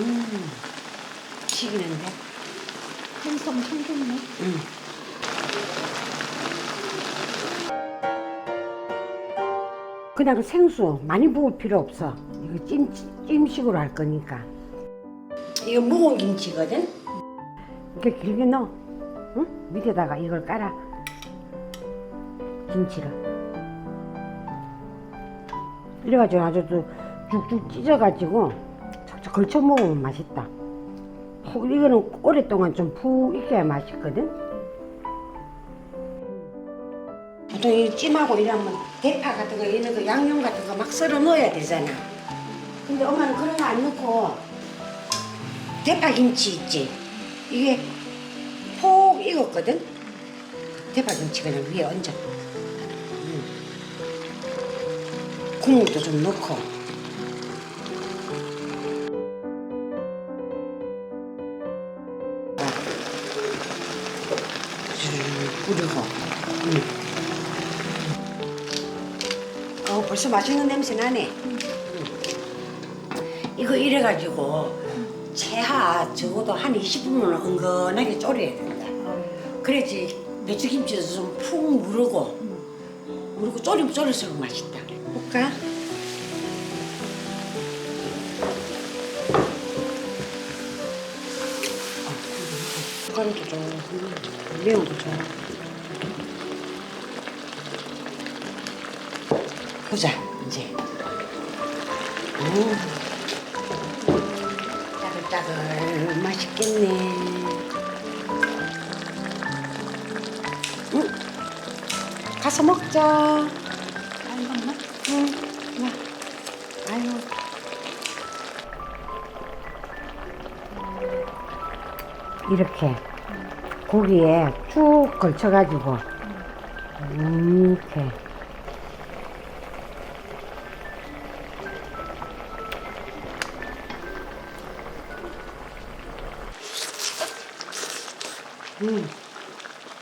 음, 튀기는데. 생선 생겼네. 음. 그냥 생수 많이 부을 필요 없어. 이거 찜, 찜식으로 할 거니까. 이거 묵은 김치거든? 이렇게 길게 넣어. 응? 밑에다가 이걸 깔아. 김치를. 이래가지고 아주 또 쭉쭉 찢어가지고 걸쳐 먹으면 맛있다. 푹 이거는 오랫동안 좀 푹 익혀야 맛있거든. 보통 이 찜하고 이러면 대파 같은 거 이런 거 양념 같은 거 막 썰어 넣어야 되잖아. 근데 엄마는 그런 거 안 넣고 대파 김치 있지. 이게 폭 익었거든. 대파 김치 그냥 위에 얹어. 음. 국물도 좀 넣고. 음. 어, 벌써 맛있는 냄새 나네. 음. 이거 이래가지고 채하 적어도 한 20분은 은근하게 졸여야 된다. 그래야지 배추김치도 좀 푹 무르고 무르고 졸이면 졸일수록 맛있다. 볼까? 숟가락도 좀 매운 거 좀. 보자 이제. 오. 따글따글 맛있겠네. 응? 가서 먹자. 잠깐만. 응. 이렇게 고기에 쭉 걸쳐가지고 이렇게 음.